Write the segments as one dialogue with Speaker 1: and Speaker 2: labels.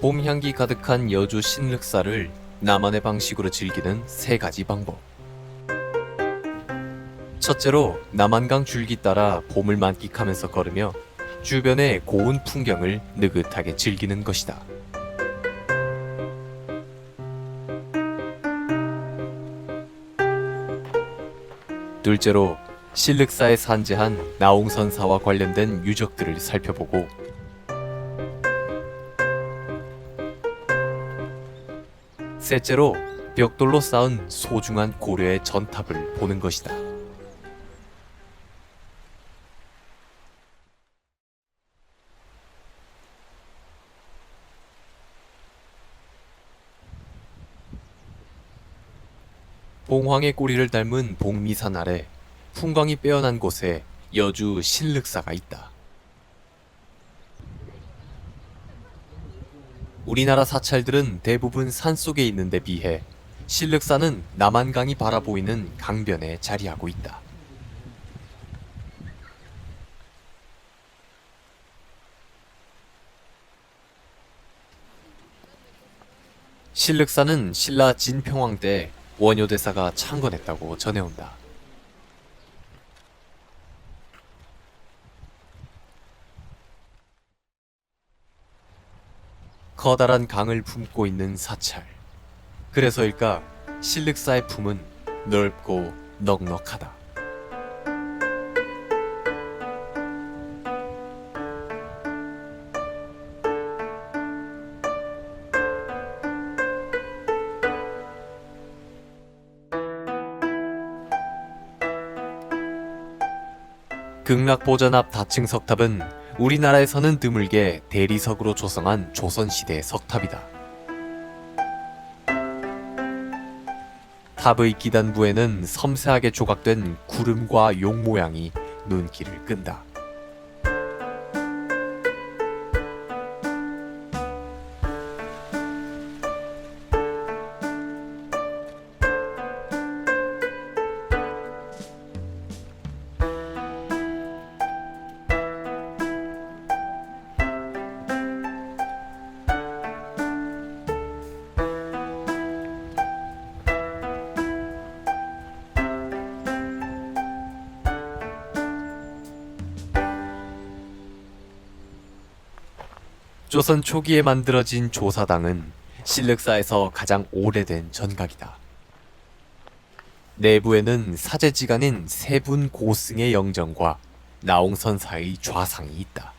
Speaker 1: 봄 향기 가득한 여주 신륵사를 나만의 방식으로 즐기는 세 가지 방법. 첫째로 남한강 줄기 따라 봄을 만끽하면서 걸으며 주변의 고운 풍경을 느긋하게 즐기는 것이다. 둘째로 신륵사에 산재한 나홍선사와 관련된 유적들을 살펴보고 셋째로 벽돌로 쌓은 소중한 고려의 전탑을 보는 것이다. 봉황의 꼬리를 닮은 봉미산 아래 풍광이 빼어난 곳에 여주 신륵사가 있다. 우리나라 사찰들은 대부분 산속에 있는 데 비해 신륵사는 남한강이 바라보이는 강변에 자리하고 있다. 신륵사는 신라 진평왕 때 원효대사가 창건했다고 전해온다. 커다란 강을 품고 있는 사찰. 그래서일까 신륵사의 품은 넓고 넉넉하다. 극락보전 앞 다층 석탑은 우리나라에서는 드물게 대리석으로 조성한 조선시대 석탑이다. 탑의 기단부에는 섬세하게 조각된 구름과 용 모양이 눈길을 끈다. 조선 초기에 만들어진 조사당은 신륵사에서 가장 오래된 전각이다. 내부에는 사제지간인 세분 고승의 영정과 나홍선사의 좌상이 있다.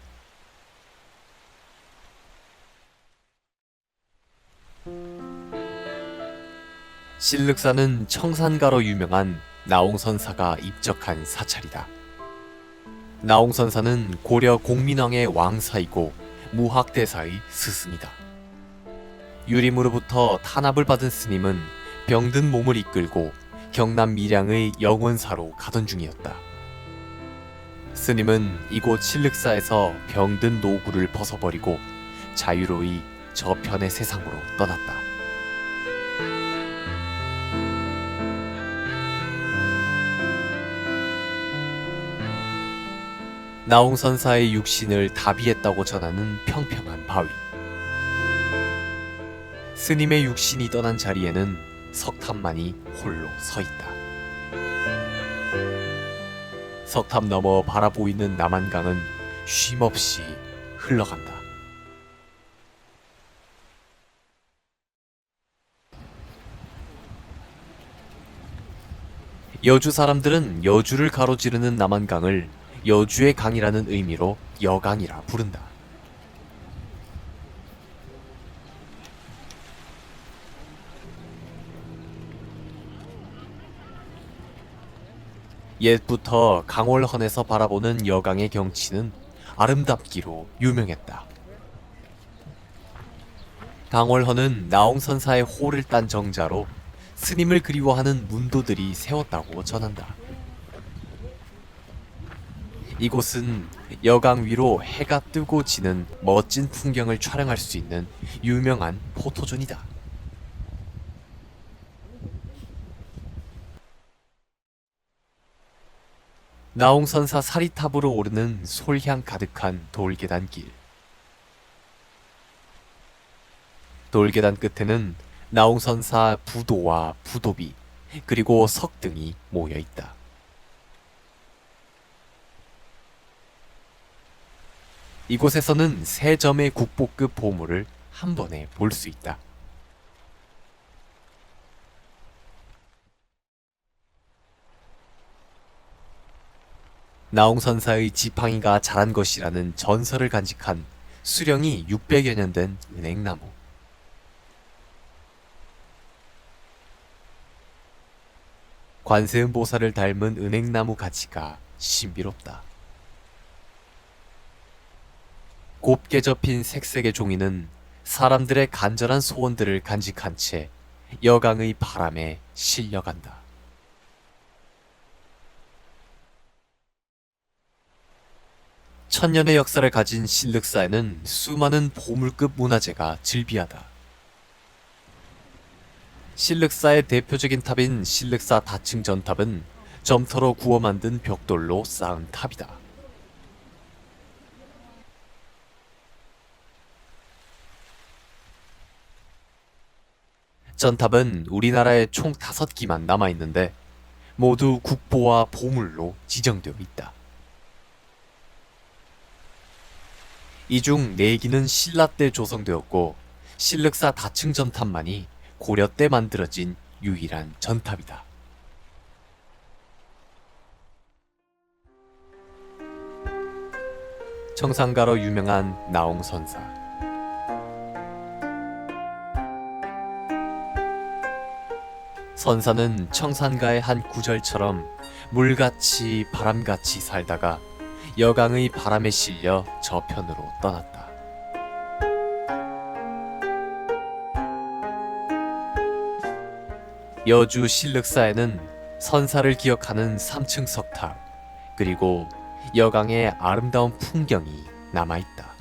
Speaker 1: 신륵사는 청산가로 유명한 나홍선사가 입적한 사찰이다. 나홍선사는 고려 공민왕의 왕사이고 무학대사의 스승이다. 유림으로부터 탄압을 받은 스님은 병든 몸을 이끌고 경남 밀양의 영원사로 가던 중이었다. 스님은 이곳 신륵사에서 병든 노구를 벗어버리고 자유로이 저편의 세상으로 떠났다. 나홍선사의 육신을 다비했다고 전하는 평평한 바위. 스님의 육신이 떠난 자리에는 석탑만이 홀로 서 있다. 석탑 너머 바라보이는 남한강은 쉼없이 흘러간다. 여주 사람들은 여주를 가로지르는 남한강을 여주의 강이라는 의미로 여강이라 부른다. 옛부터 강월헌에서 바라보는 여강의 경치는 아름답기로 유명했다. 강월헌은 나홍선사의 호를 딴 정자로 스님을 그리워하는 문도들이 세웠다고 전한다. 이곳은 여강 위로 해가 뜨고 지는 멋진 풍경을 촬영할 수 있는 유명한 포토존이다. 나홍선사 사리탑으로 오르는 솔향 가득한 돌계단길. 돌계단 끝에는 나홍선사 부도와 부도비 그리고 석 등이 모여 있다. 이곳에서는 세 점의 국보급 보물을 한 번에 볼 수 있다. 나홍선사의 지팡이가 자란 것이라는 전설을 간직한 수령이 600여 년 된 은행나무. 관세음 보살을 닮은 은행나무 가지가 신비롭다. 곱게 접힌 색색의 종이는 사람들의 간절한 소원들을 간직한 채 여강의 바람에 실려간다. 천년의 역사를 가진 신륵사에는 수많은 보물급 문화재가 즐비하다. 신륵사의 대표적인 탑인 신륵사 다층 전탑은 점터로 구워 만든 벽돌로 쌓은 탑이다. 전탑은 우리나라에 총 다섯 기만 남아 있는데 모두 국보와 보물로 지정되어 있다. 이중 네기는 신라 때 조성되었고 신륵사 다층 전탑만이 고려 때 만들어진 유일한 전탑이다. 청산가로 유명한 나홍선사. 선사는 청산가의 한 구절처럼 물같이 바람같이 살다가 여강의 바람에 실려 저편으로 떠났다. 여주 신륵사에는 선사를 기억하는 3층 석탑 그리고 여강의 아름다운 풍경이 남아 있다.